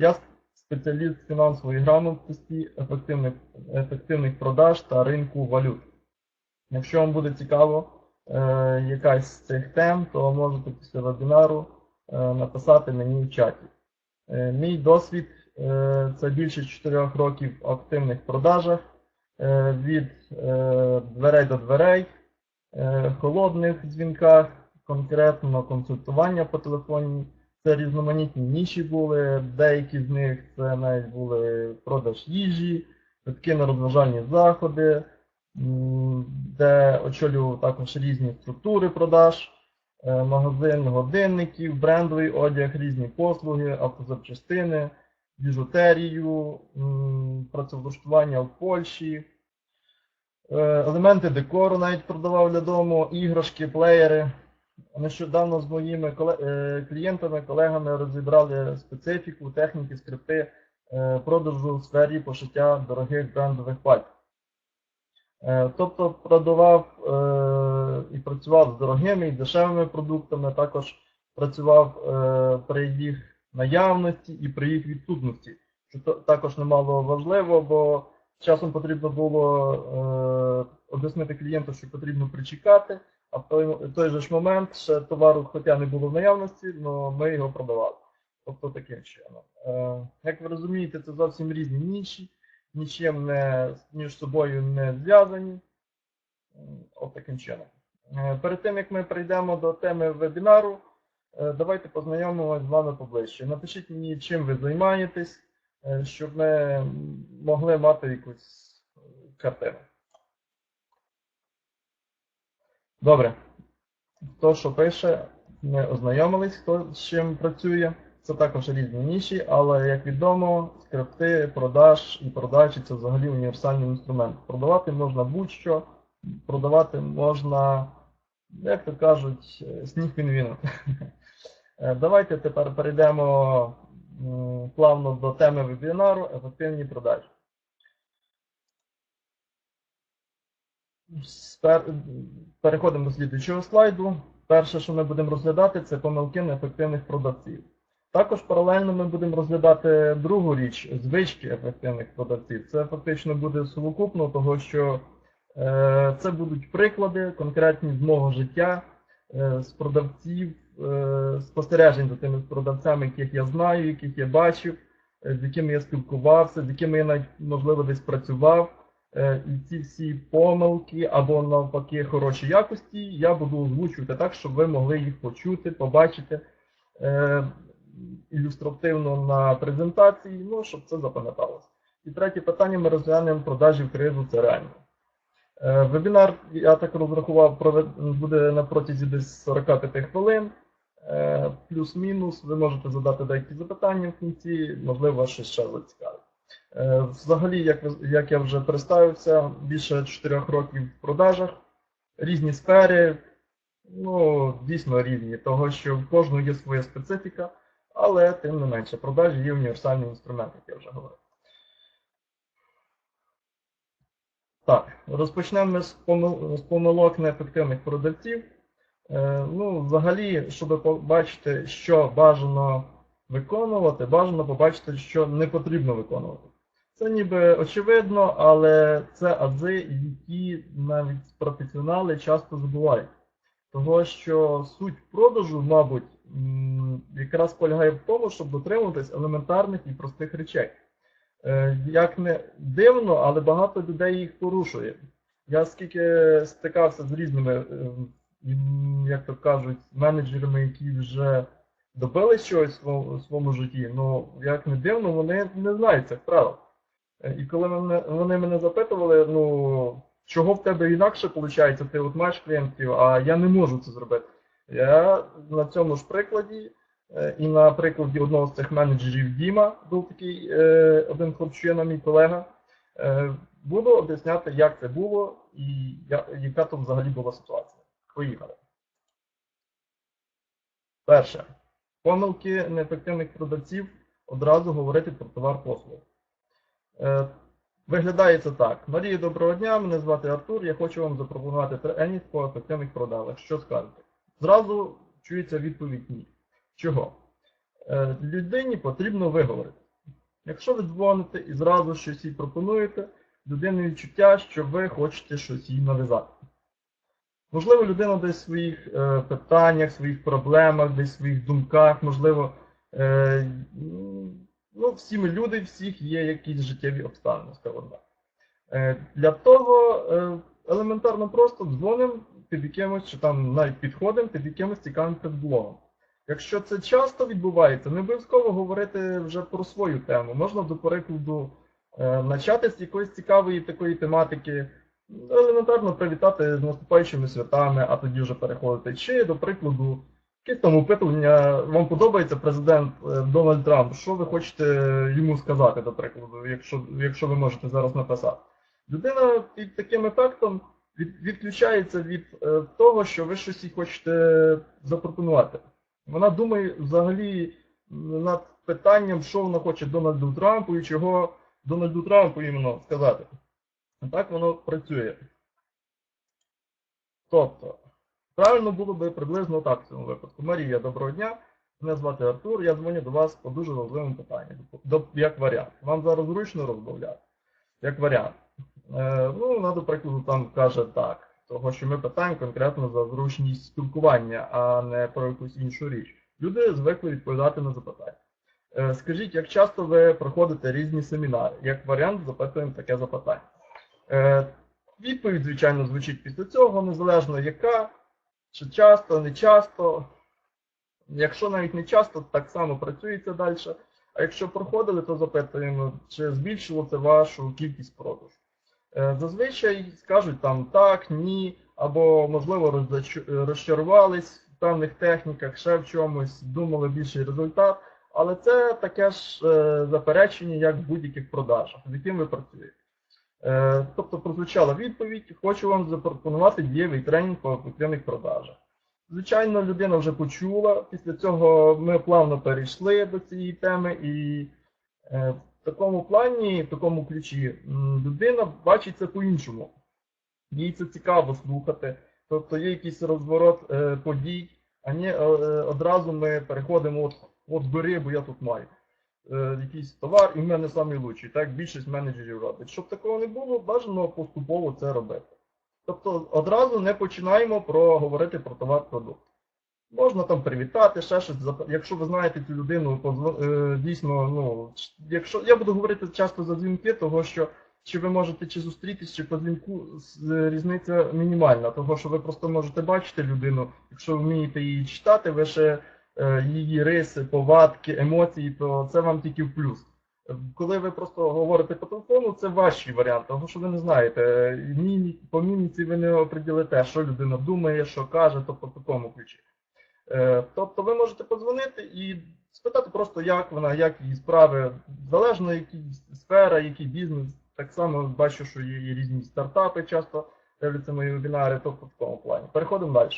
Я спеціаліст фінансової грамотності, ефективних, ефективних продаж та ринку валют. Якщо вам буде цікаво е, якась з цих тем, то можете після вебінару е, написати мені в чаті. Е, мій досвід е, це більше 4 років активних продажах е, від е, дверей до дверей, е, холодних дзвінках, конкретно консультування по телефоні. Це різноманітні ніші були, деякі з них це навіть були продаж їжі, квитки на розважальні заходи, де очолював також різні структури продаж, е, магазин годинників, брендовий одяг, різні послуги, автозапчастини, біжутерію, працевлаштування в Польщі, е, елементи декору навіть продавав для дому, іграшки, плеєри. Нещодавно з моїми е, клієнтами, колегами розібрали специфіку, техніки, скрипти е, продажу в сфері пошиття дорогих брендових пальт. Е, Тобто продавав і працював з дорогими і дешевими продуктами, також працював при їх наявності і при їх відсутності, що також немало важливо, бо часом потрібно було об'яснити клієнту, що потрібно причекати, а в той, в той же ж момент ще товару, хоча не було в наявності, але ми його продавали. Тобто таким чином. Е, Як ви розумієте, це зовсім різні ніші, нічим не, між собою не зв'язані. От таким чином. Е, Перед тим як ми прийдемо до теми вебінару, е, давайте познайомимося з вами поближче. Напишіть мені, чим ви займаєтесь, е, щоб ми могли мати якусь е, картину. Добре. Хто що пише, ми ознайомились, хто з чим працює. Це також різні ніші, але як відомо, скрипти, продаж і продажі це взагалі універсальний інструмент. Продавати можна будь-що, продавати можна, як то кажуть, сніг пінгвіну. Е, Давайте тепер перейдемо плавно до теми вебінару ефективні продажі. Переходимо до слідуючого слайду. Перше, що ми будемо розглядати, це помилки неефективних продавців. Також паралельно ми будемо розглядати другу річ звички ефективних продавців. Це фактично буде сукупно того, що е, це будуть приклади конкретні з мого життя, е, з продавців, е, спостережень за тими продавцями, яких я знаю, яких я бачив, з якими я спілкувався, з якими я навіть можливо десь працював. Е, ці всі помилки або навпаки хороші якості я буду озвучувати так, щоб ви могли їх почути, побачити е, ілюстративно на презентації, ну, щоб це запам'яталося. І третє питання ми розглянемо продажі в кризу, це реально. Е, Вебінар, я так розрахував, буде на протязі десь 45 хвилин. Е, Плюс-мінус, ви можете задати деякі запитання в кінці, можливо, вас ще зацікавить. Е, Взагалі, як, як я вже представився, більше 4 років в продажах, різні сфери, ну, дійсно різні, того що в кожного є своя специфіка, але тим не менше, продажі є універсальний інструмент, як я вже говорив. Так, розпочнемо ми з помил- з помилок неефективних продавців. Е, Ну, взагалі, щоб побачити, що бажано виконувати, бажано побачити, що не потрібно виконувати. Це ніби очевидно, але це ази, які навіть професіонали часто забувають. Того, що суть продажу, мабуть, якраз полягає в тому, щоб дотримуватись елементарних і простих речей. Е, Як не дивно, але багато людей їх порушує. Я скільки стикався з різними, е, як то кажуть, менеджерами, які вже добились чогось в своєму, житті, ну як не дивно, вони не знають цих правил. Е, І коли вони мене запитували, ну чого в тебе інакше виходить, ти от маєш клієнтів, а я не можу це зробити. Я на цьому ж прикладі е, і на прикладі одного з цих менеджерів Діма, був такий е, один хлопчина, мій колега, буду об'ясняти, як це було і яка тут взагалі була ситуація. Поїхали. Перше. Помилки неефективних продавців одразу говорити про товар послуг. Е, Виглядає це так. Марія, доброго дня, мене звати Артур, я хочу вам запропонувати тренінг по ефективних продажах. Що скажете? Зразу чується відповідь ні. Чого? Е, Людині потрібно виговорити. Якщо ви дзвоните і зразу щось їй пропонуєте, людини відчуття, що ви хочете щось їй нав'язати. Можливо, людина десь в своїх е, питаннях, своїх проблемах, десь в своїх думках, можливо, ну, всі ми люди, всіх є якісь життєві обставини, скажімо так. Е, Для того е, елементарно просто дзвонимо під якимось, чи там навіть підходимо під якимось цікавим предлогом. Якщо це часто відбувається, не обов'язково говорити вже про свою тему. Можна, до прикладу, е, почати з якоїсь цікавої такої тематики, елементарно привітати з наступаючими святами, а тоді вже переходити. Чи, до прикладу, якесь там опитування, вам подобається президент е, Дональд Трамп, що ви хочете йому сказати, до прикладу, якщо, якщо ви можете зараз написати. Людина під таким ефектом від, відключається від е, того, що ви щось їй хочете запропонувати. Вона думає взагалі над питанням, що вона хоче Дональду Трампу і чого Дональду Трампу іменно сказати. Так воно працює. Тобто, правильно було би приблизно так в цьому випадку. Марія, доброго дня. Мене звати Артур, я дзвоню до вас по дуже важливому питанню. Як варіант. Вам зараз зручно розмовляти? Як варіант. Е, ну, вона, до там каже так, того, що ми питаємо конкретно за зручність спілкування, а не про якусь іншу річ. Люди звикли відповідати на запитання. Е, скажіть, як часто ви проходите різні семінари? Як варіант, запитуємо таке запитання. Е, відповідь, звичайно, звучить після цього, незалежно яка, чи часто, не часто. Якщо навіть не часто, так само працюється далі. А якщо проходили, то запитуємо, чи збільшило це вашу кількість продажу. Е, Зазвичай скажуть там так, ні, або, можливо, розчарувались в певних техніках, ще в чомусь, думали більший результат. Але це таке ж е, заперечення, як в будь-яких продажах, з яким ви працюєте. Е, Тобто прозвучала відповідь, хочу вам запропонувати дієвий тренінг по ефективних продажах. Звичайно, людина вже почула, після цього ми плавно перейшли до цієї теми, і е, в такому плані, в такому ключі, людина бачить це по-іншому. Їй це цікаво слухати. Тобто є якийсь розворот е, подій, а не одразу ми переходимо, от, от бери, бо я тут маю. Е, якийсь товар, і в мене лучший. Так більшість менеджерів робить. Щоб такого не було, бажано поступово це робити. Тобто одразу не починаємо про говорити про товар-продукт. Можна там привітати, ще щось. Якщо ви знаєте цю людину, е, дійсно, ну, якщо я буду говорити часто за дзвінки, того що чи ви можете чи зустрітись, чи по дзвінку е, різниця мінімальна, того що ви просто можете бачити людину, якщо вмієте її читати, ви ще її риси, повадки, емоції, то це вам тільки в плюс. Коли ви просто говорите по телефону, це ваші варіанти, тому що ви не знаєте, е, по міміці ви не оприділите, що людина думає, що каже, тобто в такому ключі. Е, Тобто ви можете подзвонити і спитати просто, як вона, як її справи, залежно які сфера, який бізнес. Так само бачу, що є різні стартапи часто дивляться мої вебінари, тобто в такому плані. Переходимо далі.